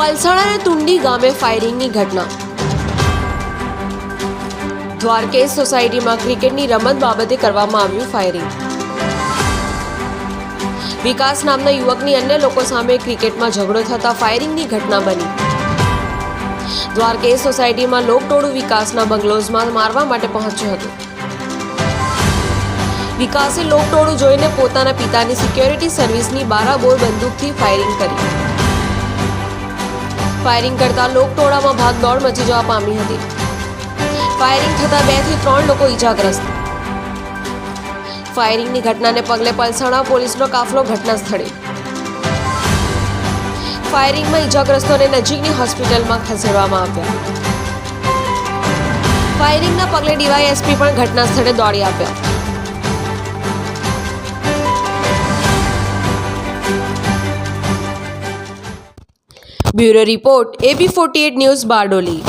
પલસાણા અને તુંડી ગામે ફાયરિંગની ઘટના. દ્વારકેશ સોસાયટીમાં ક્રિકેટની રમત બાબતે કરવામાં આવ્યું ફાયરિંગ વિકાસ નામના યુવકની અન્ય લોકો સામે ક્રિકેટમાં ઝઘડો થતા ફાયરિંગની ઘટના બની. દ્વારકેશ સોસાયટીમાં લોકટોળું વિકાસના બંગલોઝમાં મારવા માટે પહોંચ્યું હતું. વિકાસે લોકટોળું જોઈને પોતાના પિતાની સિક્યોરિટી સર્વિસની બારાબોર બંદૂકથી ફાયરિંગ કરી. ફાયરિંગ કરતા લોકટોળામાં ભાગદોડ મચી જવા પામી હતી. ફાયરિંગ થતા બેથી ત્રણ લોકો ઈજાગ્રસ્ત. ફાયરિંગની ઘટનાને પગલે પલસાણા પોલીસનો કાફલો ઘટના સ્થળે ફાયરિંગમાં ઈજાગ્રસ્તોને નજીકની હોસ્પિટલમાં ખસેડવામાં આવ્યા. ફાયરિંગના પગલે ડીવાયએસપી પણ ઘટના સ્થળે દોડી આવ્યા. Bureau report AB forty news Bardoli.